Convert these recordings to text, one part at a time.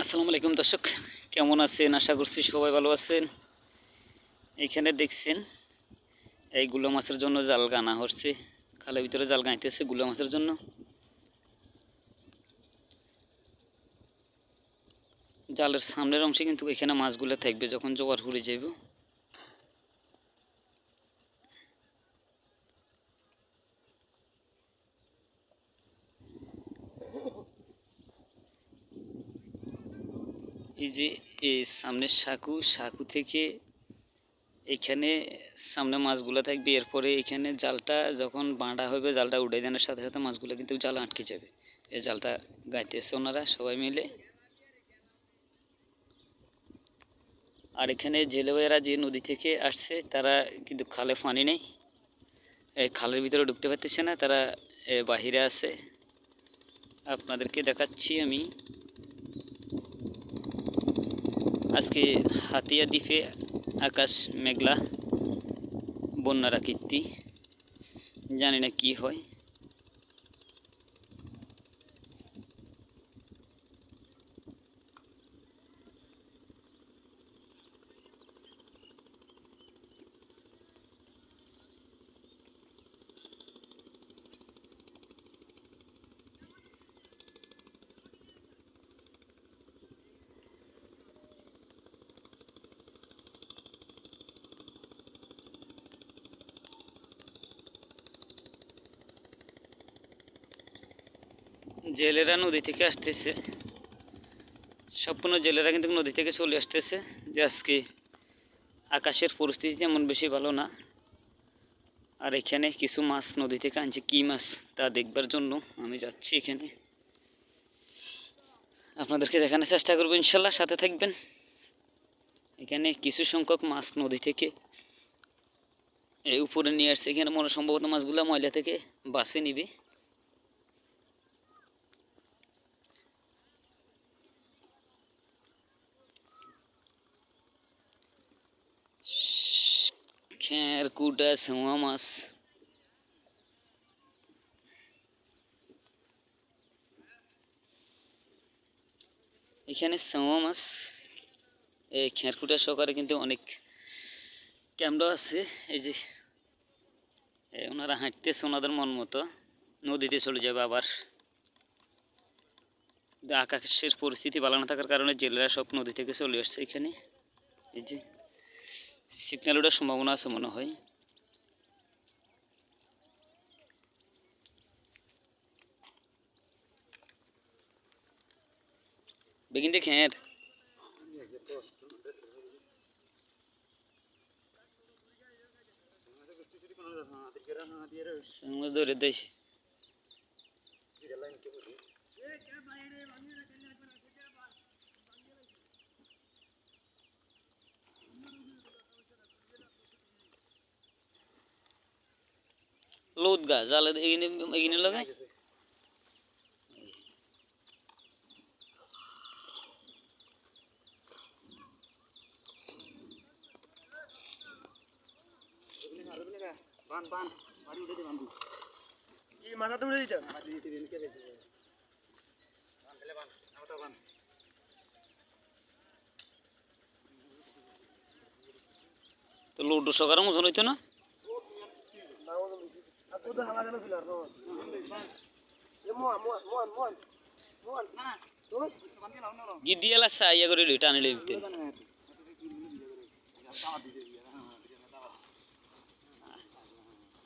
আসসালামু আলাইকুম দর্শক, কেমন আছেন? আশা করছি সবাই ভালো আছেন। এখানে দেখছেন, এই গুলো মাছের জন্য জাল গানা হচ্ছে। খালের ভিতরে জাল গাইতেছে গুলো মাছের জন্য। জালের সামনের অংশে কিন্তু এখানে মাছগুলো থাকবে যখন জোয়ার হুড়ে যাবে এই যে এই সামনের সাঁকু সাঁকু থেকে এখানে সামনে মাছগুলো থাকবে। এরপরে এখানে জালটা যখন বাঁধা হবে জালটা উঠে দেওয়ার সাথে সাথে মাছগুলো কিন্তু জাল আটকে যাবে। এই জালটা গাইতেছে ওনারা সবাই মিলে। আর এখানে জেলে যে নদী থেকে আসছে, তারা কিন্তু খালে পানি নেই। খালের ভিতরে ঢুকতে পারতেছে না, তারা বাহিরে আছে। আপনাদেরকে দেখাচ্ছি আমি। আজকে হাতিয়া দ্বীপে আকাশ মেঘলা বন্যার আকৃতি জানি না কি হয়। জেলেরা নদী থেকে আসতেছে। সম্পূর্ণ জেলেরা কিন্তু নদী থেকে চলে আসতেছে। যে আজকে আকাশের পরিস্থিতি তেমন বেশি ভালো না। আর এখানে কিছু মাছ নদী থেকে আনছে। কী মাছ তা দেখবার জন্য আমি যাচ্ছি এখানে। আপনাদেরকে দেখানোর চেষ্টা করব, ইনশাল্লাহ সাথে থাকবেন। এখানে কিছু সংখ্যক মাছ নদী থেকে এই উপরে নিয়ে আসছে। এখানে মনে সম্ভবত মাছগুলো ময়লা থেকে বাসে নিবে। খ্যার কুটা সেওয়া মাছ এখানে সেওয়া মাছ এই খেরকুটা সহকারে কিন্তু অনেক ক্যামেরা আছে। এই যে ওনারা হাঁটতেছে ওনাদের মন মতো। নদীতে চলে যাবে আবার। আকাশের পরিস্থিতি ভালো না থাকার কারণে জেলেরা সব নদী থেকে চলে আসছে এখানে। এই যে সিগন্যাল ওঠার সম্ভাবনা আছে মনে হয়। বেগিন দেখেন ধরে লোদ গা জালে এগিনে এগিনে লগে বান বান বাড়ি উঠে দে বান্ধু এই মাথা তো উঠে দিতে মাথা দিতে দিন কে বেশি বান ফেলে বান আমাটা বান তো লোড সকার মতন হইতো না? কত হালা জানা ছিল এ মোহন মোহন মোহন মোহন মোহন না তো বান কে লাও না গিদ্দি এলা সাইয়া করে লই টানি লইতে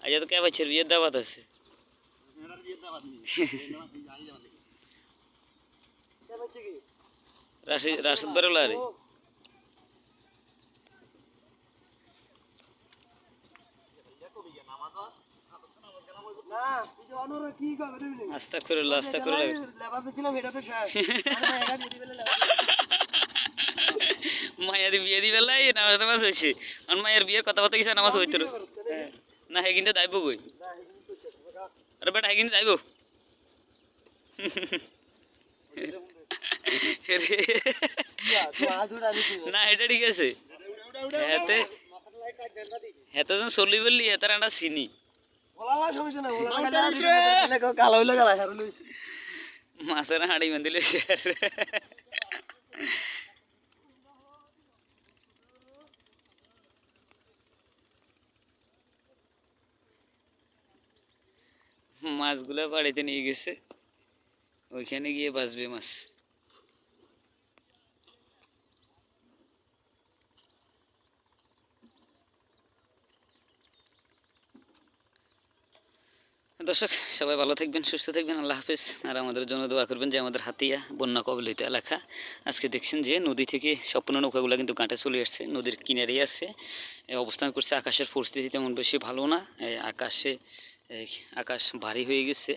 আজ তো কে বছর বিয়ের দাওয়াত আছে। রাশিদ বেরোলা রে। না আস্তা করে আস্তা করে দি নামাজ টামাজ হয়েছে আর মায়ের বিয়ের কথা কথা কিছু নামাজ হইতো না। না হে কিন্তু যাইব কই? আরে বেটা হে কিন্তু যাইব। না এটা ঠিক আছে। হেতে চলি বললি হেতার একটা চিনি। মাছের হাঁড়ি বান্ধি লইছে মাছগুলো বাড়িতে নিয়ে গেছে। ওইখানে গিয়ে বাঁচবে মাছ। দর্শক, সবাই ভালো থাকবেন, সুস্থ থাকবেন, আল্লাহ হাফেজ। আর আমাদের জন্য দোয়া করবেন যে আমাদের হাতিয়া বন্যা কবলিত এলাকা। আজকে দেখছেন যে নদী থেকে সম্পূর্ণ নৌকাগুলো কিন্তু কাঁটে চলে আসছে, নদীর কিনারেই আছে। অবস্থান করছে আকাশের পরিস্থিতি তেমন বেশি ভালো না। আকাশে আকাশ ভারী হয়ে গেছে।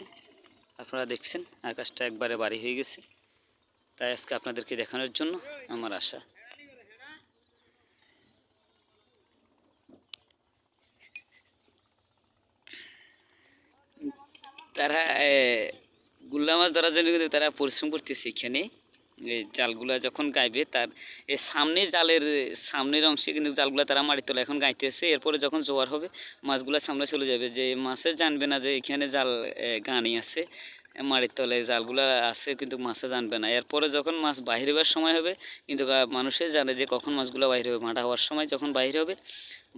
আপনারা দেখছেন, আকাশটা একবারে ভারী হয়ে গেছে। তাই আজকে আপনাদেরকে দেখানোর জন্য আমার আশা। তারা গুল্লা মাছ ধরার জন্য কিন্তু তারা পরিশ্রম করতেছে এখানে। জালগুলা যখন গাইবে, তার সামনে জালের, সামনের অংশে কিন্তু জালগুলা তারা মারি তোলা, এখন গাইতেছে। এরপরে যখন জোয়ার হবে, মাছগুলা সামনে চলে যাবে। যে মাছে জানবে না যে এখানে জাল গানি আছে মাটির তলায় জালগুলা আছে কিন্তু মাছে জানবে না। এরপরে যখন মাছ বাইরে হওয়ার সময় হবে, কিন্তু মানুষে জানে যে কখন মাছগুলো বাইরে হবে। মাটা হওয়ার সময় যখন বাইরে হবে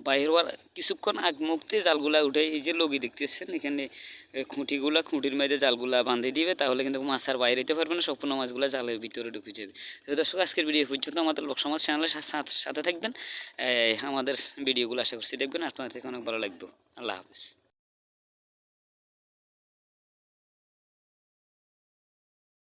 বাইরে হওয়ার কিছুক্ষণ আগ মুহূর্তে জালগুলা উঠে এই যে লগি দেখতেছেন, এখানে খুঁটিগুলা, খুঁটির মধ্যে জালগুলা বাঁধে দিবে, তাহলে কিন্তু মাছ আর বাইরে যেতে পারবে না, সম্পূর্ণ মাছগুলো জালের ভিতরে ঢুকে যাবে। তো দর্শক, আজকের ভিডিও পর্যন্ত। আমাদের লোক সমাজ চ্যানেলের সাথে সাথে থাকবেন। আমাদের ভিডিওগুলো আশা করছি দেখবেন। আপনাদের থেকে অনেক ভালো লাগবে। আল্লাহ হাফিজ।